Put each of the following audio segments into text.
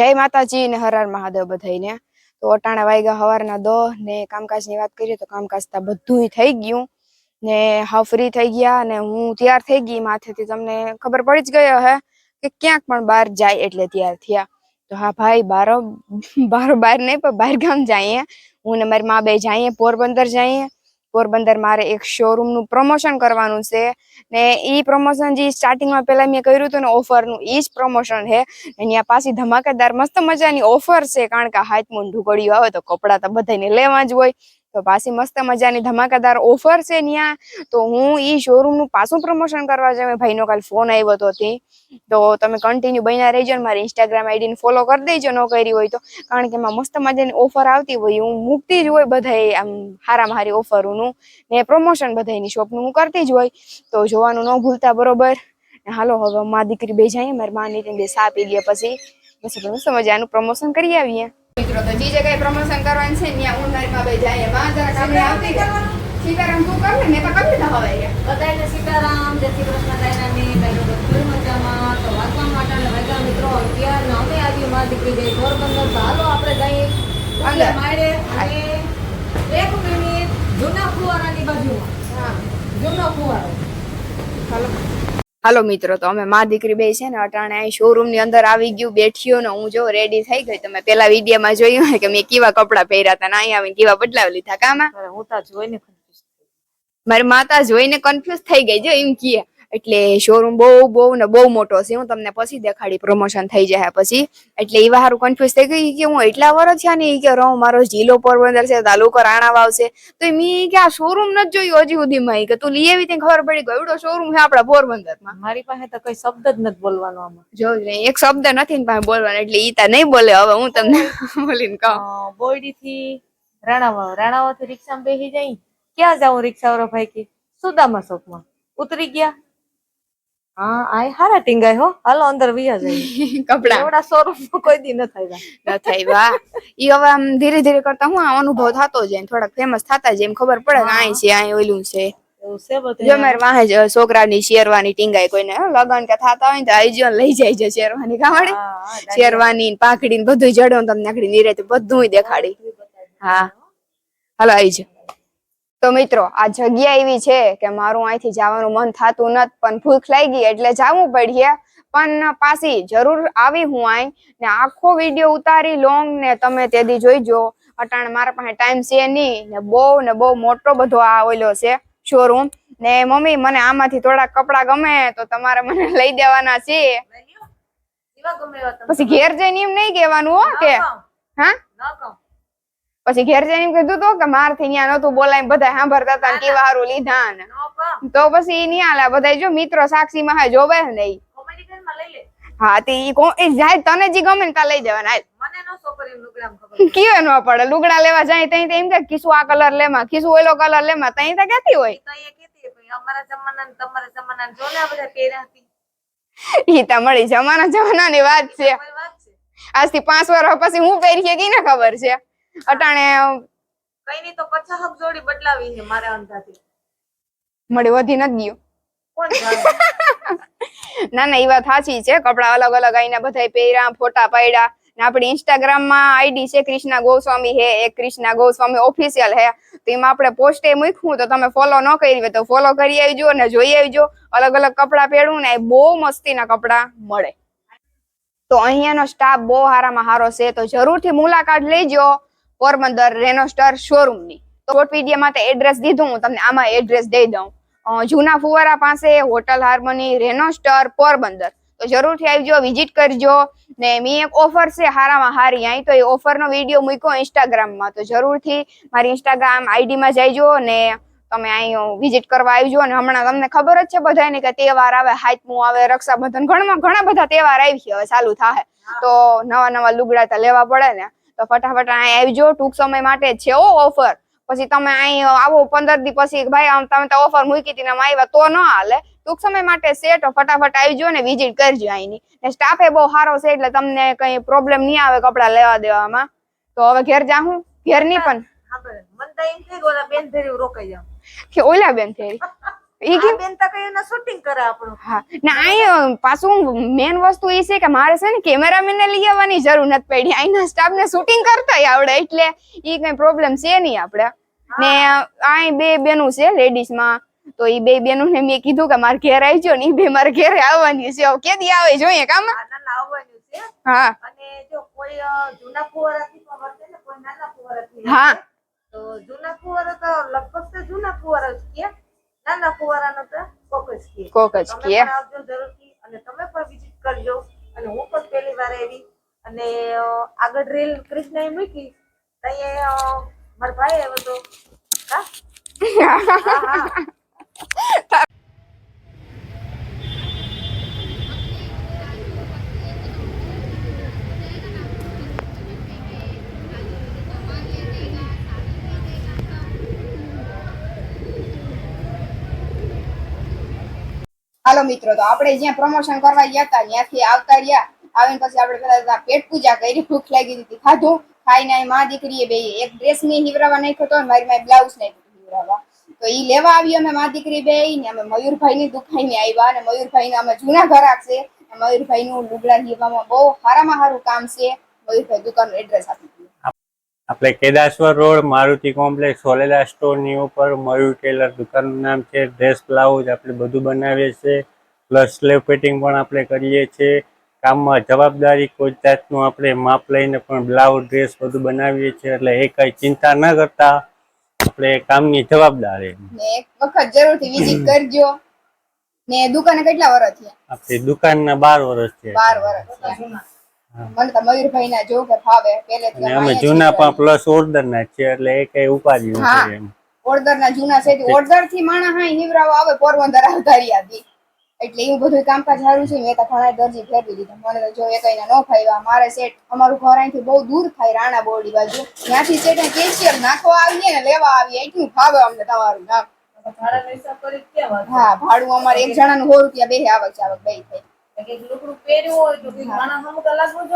જય માતાજી ને હરાર હર મહાદેવ બધાઈને તો અટાણે વાગ્યા હવારના દો ને કામકાજની વાત કરીએ તો કામકાજ તો બધુંય થઈ ગયું. ને હાવ ફ્રી થઈ ગયા ને હું તૈયાર થઈ ગઈ માથેથી. તમને ખબર પડી જ ગયો હે કે ક્યાંક પણ બહાર જાય એટલે તૈયાર થયા. તો હા ભાઈ, બારો બારો બહાર નહીં પણ બહાર ગામ જઈએ. હું ને મારી મા બે જઈએ, પોરબંદર જઈએ. પોરબંદર મારે એક શોરૂમનું પ્રમોશન કરવાનું છે. ને એ પ્રમોશન જે સ્ટાર્ટિંગમાં પેલા મેં કર્યું હતું ને ઓફરનું ઈ જ પ્રમોશન છે. અહીંયા પાછી ધમાકેદાર મસ્ત મજાની ઓફર છે, કારણ કે હાથમાં ઢુકડ્યું આવે તો કપડાં તો બધાને લેવા જ હોય. તો પાછી મસ્ત મજાની ધમાકેદાર ઓફર છે ત્યાં તો હું ઈ શોરૂમનું પાછું પ્રમોશન કરવા જાવ ભાઈનો કાલ ફોન આવ્યો હતો તે. તો તમે કન્ટિન્યુ બન્યા રહેજો ને મારી ઇન્સ્ટાગ્રામ આઈડીને ફોલો કરી દેજો, ન કરી હોય તો. કારણ કે એમાં મસ્ત મજાની ઓફર આવતી હોય. હું મૂકતી જ હોય બધાય આમ હારામાં હારી ઓફરોનું ને. પ્રમોશન બધાયની શોપનું હું કરતી જ હોય. તો જોવાનું ન ભૂલતા, બરોબર? હાલો, હવે મા દીકરી બે જઈએ મારી માની બે સા પી ગયા પછી. પછી મસ્ત મજાનું પ્રમોશન કરી આવીએ. મિત્રો તો જે જગ્યાએ પ્રમોશન કરવાનું છે ત્યાં ઉનાળીમાં બે જાય. માં જરા કામે આવતી સીતારામ તું કર ને મેં તો કરી દીધા હવે બધાને સીતારામ જય શ્રી કૃષ્ણ દાયરાની પહેલો ફૂલ મજામાં. તો વાંચવા માટે વાંચવા મિત્રો અત્યાર અમે આવી માં દીકરી ગઈ પોરબંદર તો હાલો આપણે જઈએ. અંદર અને એક મિનિટ જૂના ફુવારાની બાજુમાં. હા. જૂનો ફુવારો. હાલો. હાલો મિત્રો તો અમે મા દીકરી બે છે ને અટાણે અહીં શોરૂમની અંદર આવી ગયું બેઠ્યો ને હું જો રેડી થઈ ગઈ તમે પેલા વિડીયોમાં જોયું કે મેં કેવા કપડા પહેર્યા હતા ને અહીંયા આવીને કેવા બદલાવી લીધા કામાં હું તો જોઈને મારી માતા જોઈને કન્ફ્યુઝ થઈ ગઈ જો એમ કીએ એટલે શોરૂમ બહુ બહુ ને બહુ મોટો છે. હું તમને પછી દેખાડી પ્રમોશન થઈ જાય પછી. એટલે એ હારું કન્ફ્યુઝ થઈ ગઈ કે હું એટલા વર્ષ થયા ને કે રહું મારો જિલ્લો પોરબંદર છે તાલુકો રાણાવાવ છે. તો મેં કે આ શોરૂમ નથી જોયું હજી સુધીમાં કે તું લઈ આવી તેને ખબર પડી ગયું શોરૂમ છે આપણા પોરબંદરમાં. મારી પાસે તો કઈ શબ્દ જ નથી બોલવાનો આમાં. જો એક શબ્દ નથી ને પાસે બોલવાનો એટલે ઈ તા નહીં બોલે. હવે હું તમને બોલીને કહું. બોરડી થી રાણાવાવ રાણાવાવથી રિક્ષામાં બેસી જઈ ક્યાં જાઉં રિક્ષાવાળો ભાઈ કે સુદામા ચોકમાં ઉતરી ગયા. હા આય હારા ટીંગાય હો. હાલો અંદર વિયા જાય કપડા. એવડા કોઈ દી ન થાય ન થાય વાહ ઈ હવે આમ ધીરે ધીરે કરતા હું આ અનુભવ થતો જાય થોડાક ફેમસ થતા જાય એમ ખબર પડે કે આય છે આય ઓલું છે. એવું છે બધું. જો મારે વાહે જ છોકરાની શેરવાની ટીંગાય કોઈને લગન કે થતા હોય ને તો આઈ લઈ જાય છે શેરવાની કાવડી શેરવાની ને પાઘડી ને બધું જડો તમને આખડી નિરેત બધું દેખાડી. હા. હાલો આવી જાઓ તો મિત્રો આ જગ્યા એવી છે કે મારું અહીંથી જવાનું મન થતું નથી પણ ભૂખ લાગી એટલે જાવું પડ્યા પણ પાછી જરૂર આવી હું અહીં ને આખો વીડિયો ઉતારી લોંગ ને તમે તે દી જોઈજો. અટાણ મારા પાસે ટાઈમ છે નહીં ને બહુ ને બહુ મોટો બધો આ ઓલો છે શોરૂમ ને મમ્મી મને આમાંથી થોડા કપડા ગમે તો તમારે મને લઈ દેવાના છે. પછી ઘેર જઈને એમ નહીં કહેવાનું હો કે? હા. પછી ઘેર જઈને કીધું તો કે મારથી ત્યાં નતું બોલાય બધા સાંભળતા હતા ને કેવા હારું લીધા ને. તો પછી નહીં આલા બધા જો મિત્રો સાક્ષી માં જોવે ને લે. હા તે ઈ કો- જાય તને જે ગમે ને તા લઈ જવાના. હાલ. ન કીવે ન પડે. લુગડા લેવા જાય તઈ એમ કે કિસુ આ કલર લેમાં કિસુ ઓલો કલર લેમાં તઈ તો કેતી હોય. અમારા જમાના તમારા જમાના જો ને બધા પહેર્યા હતી. ઈ તો મળી જમાના જમાનાની વાત છે. વાત છે. આજથી પાંચ વર્ષ પછી હું પહેરી કે ને ખબર છે? અટાણે કઈ નઈ તો પચાસ જોડી બદલાવી છે મારા અંદાજે મળે વધી નથી ગયું. ના ના એ વાત સાચી છે. કપડા અલગ અલગ આઈને બધા પહેર્યા ફોટા પાડ્યા. ને આપણી ઇન્સ્ટાગ્રામમાં આઈડી છે કૃષ્ણા ગોસ્વામી હે એક કૃષ્ણા ગોસ્વામી ઓફિશિયલ હે. તો એમાં આપણે પોસ્ટે મૂક્યું તો તમે ફોલો ન કરી હોય તો ફોલો કરી આવજો અને જોઈ આવજો. અલગ અલગ કપડા પહેરવું ને એ બહુ મસ્તીના કપડા મળે. તો અહીંયાનો સ્ટાફ બહુ હારામાં હારો છે તો જરૂરથી મુલાકાત લેજો. પોરબંદર રેનોસ્ટર શોરૂમની તો શોર્ટ વીડિયો માટે એડ્રેસ દીધું હું તમને. આમાં એડ્રેસ દઈ દઉં. જૂના ફુવારા પાસે હોટલ હાર્મોની રેનોસ્ટર પોરબંદર. તો જરૂરથી આવજો વિઝિટ કરજો. ને મી એક ઓફર છે, હારામાં હારી. અહીં તો એ ઓફરનો વીડિયો મૂક્યો ઇન્સ્ટાગ્રામમાં તો જરૂરથી મારી ઇન્સ્ટાગ્રામ આઈડીમાં જઈજો ને તમે અહીં વિઝિટ કરવા આવજો. અને હમણાં તમને ખબર જ છે બધાને કે તહેવાર આવે હાથમું આવે, રક્ષાબંધન ઘણા ઘણા બધા તહેવાર આવી હવે ચાલુ થાય તો નવા નવા લુગડા તો લેવા પડે ને. તો ફટાફટ અહીં આવજો ટૂંક સમય માટે છે ઓ ઓફર પછી તમે અહીં આવો પંદર દી પછી ભાઈ આમ તમે તો ઓફર મૂકી હતી આમ આવ્યા તો ન હાલે ટૂંક સમય માટે છે તો ફટાફટ આવજો ને વિઝિટ કરજો અહીંની ને સ્ટાફે બહુ સારો છે એટલે તમને કઈ પ્રોબ્લેમ નહીં આવે કપડા લેવા દેવામાં તો હવે ઘેર જાઉં ઘેરની પણ ઓલા બેન ધરી જાઉં કે બેન ઈ તો કઈ એના શૂટિંગ કરે આપણું. હા. ના અહીં પાછું મેન વસ્તુ એ છે કે મારે છે ને કેમેરામેન ને લઈ આવવાની જરૂર નથી પડી. અહીંના સ્ટાફ ને શૂટિંગ કરતા આવડે એટલે ઈ કઈ પ્રોબ્લેમ છે નહીં આપણે ને અહીં બે બેનું છે લેડીઝમાં. તો ઈ બે બેનું ને મેં કીધું કે મારે ઘેર આવજો ને ઈ બે મારે ઘેરે આવવાની છે. હવે કેદી આવે જોઈએ કામ? હા અને જો કોઈ જૂના ફુવારાથી પણ વર્તે ને કોઈ નાના ફુવારાથી હા. તો જૂના ફુવારા તો લગભગ તો જૂના ફુવારા જ કહે નાના ફુવારાનો તો કોક જ કે. કોક જ તમે આવજો જરૂરથી અને તમે પણ વિઝિટ કરજો. અને હું પણ પહેલી વાર આવી. અને આગળ રેલ કૃષ્ણએ મૂકી. તઈએ મારા ભાઈ આવ્યો તો. હા હા. હાલો મિત્રો, તો આપણે જ્યાં પ્રમોશન કરવા ગયા હતા, ત્યાંથી આવતા રહ્યા. આવીને પછી આપણે પેલા પેટ પૂજા કરી, ભૂખ લાગી હતી. ખાધું? ખાઈને માં દીકરીએ બે, એક ડ્રેસની હિવરાવા નહીં થતો મારી મારી બ્લાઉઝ નહીં હિવરાવા. તો ઈ લેવા આવી અમે માં દીકરી બે ને અમે મયુરભાઈ ની ને આવ્યા અને મયુરભાઈ અમે જૂના ઘરાક છે મયુરભાઈ નું લુગડા લેવામાં બહુ સારામાં સારું કામ છે. મયુરભાઈ દુકાનનું એડ્રેસ આપી દીધું આપણે કેદાશ્વર રોડ મારુતિ કોમ્પ્લેક્સ સોલેલા સ્ટોરની ઉપર મયુર ટેલર દુકાનનું નામ છે. ડ્રેસ બ્લાઉઝ આપણે બધું બનાવીએ છીએ. પ્લસ સ્લેવ ફિટિંગ પણ આપણે કરીએ છીએ. કામમાં જવાબદારી કોઈ જાતનું આપણે માપ લઈને પણ બ્લાઉઝ ડ્રેસ બધું બનાવીએ છીએ. એટલે એ કઈ ચિંતા ન કરતા. આપણે કામની જવાબદારી. એક વખત જરૂરથી વિઝિટ કરજો. ને દુકાને કેટલા વર્ષ થયા? આપણી દુકાનના બાર વર્ષ છે. બાર વર્ષ થયા. મને તો મયુરભાઈ ના જો કે પહેલેથી અમે અમે અહીંયા જ જૂના પણ પ્લસ ઓર્ડરના જ છે એટલે એ કઈ ઉપાધિ નથી એમ. ઓર્ડર ના જૂના છે ઓર્ડરથી માણસ હા આવે પોરબંદર આવતા રહ્યા હતી એટલે એવું બધું કામકાજ સારું છે. મેં તો ઘણા દરજી ફેરવી દીધા. મને તો જો એ કઈ ન ફાવ્યા મારે સેટ અમારું ઘર અહીંથી બહુ દૂર થાય રાણા બોરડી બાજુ. ત્યાંથી સેટ કેશિયર નાખવા આવીએ ને લેવા આવીએ. એટલું ફાવે અમને તમારું નામ. હા ભાડું અમારે એક જણાનું સો રૂપિયા બે આવક આવક બે થાય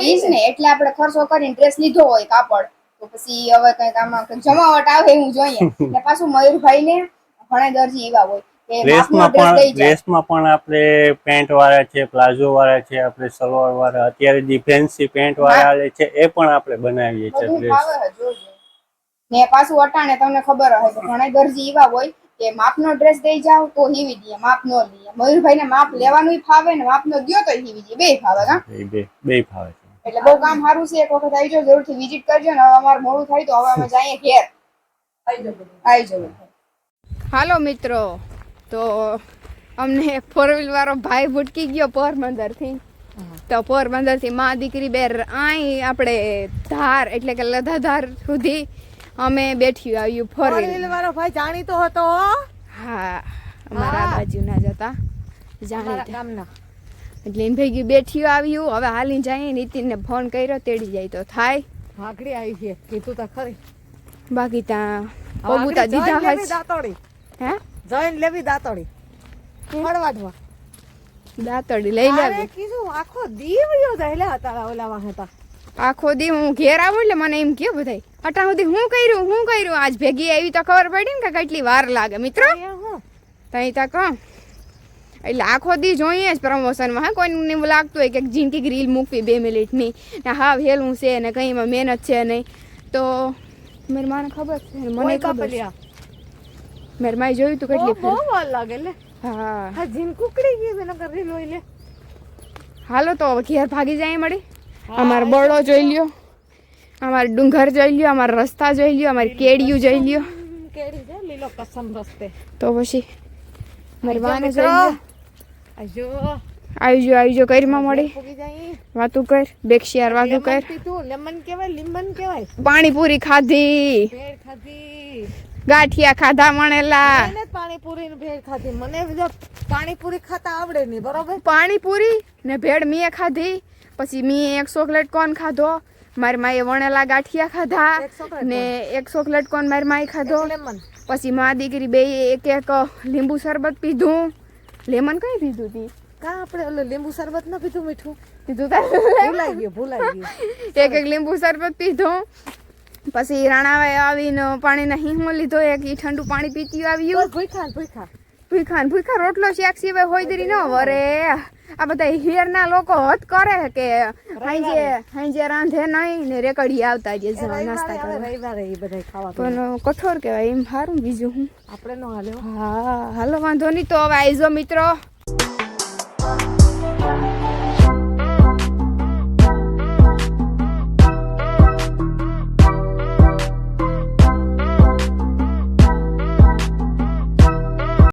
ઈ જ ને એટલે આપણે ખર્ચો કરીને ડ્રેસ લીધો હોય કાપડ તો પછી હવે કંઈક આમાં જમાવટ આવે હું જોઈએ. ને પાછું મયુરભાઈ ને ઘણા દરજી એવા હોય. કે ડ્રેસમાં પણ ડ્રેસમાં પણ આપણે પેન્ટ વાળા છે પ્લાઝો વાળા છે આપણે સલવાર વાળા અત્યારે જે ફેન્સી પેન્ટ વાળા છે એ પણ આપણે બનાવીએ છીએ ડ્રેસ ને પાછું અટાણે તમને ખબર હશે ઘણા દરજી એવા હોય કે માપનો ડ્રેસ દઈ જાવ તો હીવી દઈએ માપ નો દે મયુરભાઈ ને માપ લેવાનું ફાવે ને માપનો દ્યો તો હીવી દઈએ. બે ફાવે કા? બે બે ફાવે એટલે બહુ કામ સારું છે એક વખત આવી જાઓ જરૂરથી વિઝિટ કરજો ને હવે અમારે મોડું થાય તો હવે અમે જઈએ ઘેર. આવી જવું હાલો મિત્રો તો અમને ફોર વ્હીલ વાળો ભાઈ ભૂટકી ગયો પોરબંદરથી તો પોરબંદરથી માં દીકરી બે અહીં આપણે ધાર એટલે કે લધાધાર સુધી અમે બેઠી આવ્યું ફોર વ્હીલ વાળો ભાઈ જાણીતો હતો હા. અમારા બાજુના જ અમારા જાણીતા એટલે ભાઈ ભેગી બેઠી આવ્યું. હવે હાલી જઈએ નીતિનને ફોન કર્યો તેડી જાય તો થાય. ભાગડી આવી છે. કીધું તો ખરી. બાકી ત્યાં પગુતા દીધા હજ દાતોડી હે? જઈને લેવી દાતોડી ફળવાડવા દાતોડી લઈ લેવી કીધું આખો દીવયો જાય હતા ઓલામાં હતા આખો દી હું ઘેર આવું એટલે મને એમ કે બધાય. અટા સુધી હું કર્યું હું કર્યું? આજ ભેગી આવી તો ખબર પડી ને કે કેટલી વાર લાગે મિત્રો? તઈ તક એટલે આખો દી જોઈએ જ પ્રમોશનમાં હા કોઈને એવું લાગતું હોય કે જિંદગી રીલ મૂકવી બે મિનિટની ને હા વહેલું છે ને કંઈમાં મહેનત છે નહીં. તો મારી માને ખબર છે મને ખબર છે. મારી માએ જોયું તું કેટલી બહુ વાર લાગે લે. હા. હા જીન કુકડી ગઈ મેં કરી લોઈ લે. હાલો તો ઘેર ભાગી જાય મળી અમારો બળો જોઈ લ્યો. અમારો ડુંગર જોઈ લ્યો અમારા રસ્તા જોઈ લ્યો અમારી કેડિયું જોઈ લ્યો. લીલો કસમ રસ્તે. તો પછી મારી વાને. જોઈ આવજો આવજો કરીમાં મળી વાતું કર બેક્ષિયાર વાતું કર. લેમન કહેવાય લીંબન કહેવાય. પાણીપુરી ખાધી. ભેળ ખાધી. ગાંઠિયા ખાધા મણેલા. જ પાણીપુરી ને ભેળ ખાધી. મને પાણીપુરી ખાતા આવડે નહીં બરોબર? પાણીપુરી ને ભેળ મીએ ખાધી. પછી મેં એક ચોકલેટ કોન ખાધો મારી માએ વણેલા ગાંઠિયા ખાધા ને એક ચોકલેટ કોન મારી માએ ખાધો પછી મા દીકરી બે એક એક લીંબુ શરબત પીધું. લેમન કઈ પીધું તી? કા આપણે ઓલો લીંબુ શરબત ન પીધું મીઠું? પીધું તારે ભૂલાઈ ગયું ભૂલાઈ ગયું. એક એક લીંબુ શરબત પીધું. પછી રાણાવાએ આવીને પાણીના હિંગો લીધો એક ઈ ઠંડુ પાણી પીતી આવ્યું. ભૂખા ભૂખા ભૂખા ભૂખા રોટલો શેક સિવાય હોય દરી ન વરે. આ બધા હિયરના લોકો હત કરે કે હાંજે હાંજે રાંધે નહીં ને રેકડી આવતા જે નાસ્તા કરે રવિવારે ખાવા પણ કઠોર કહેવાય એમ સારું બીજું હું? આપણે નો હાલો હા. હાલો વાંધો નહીં તો હવે આઈજો મિત્રો.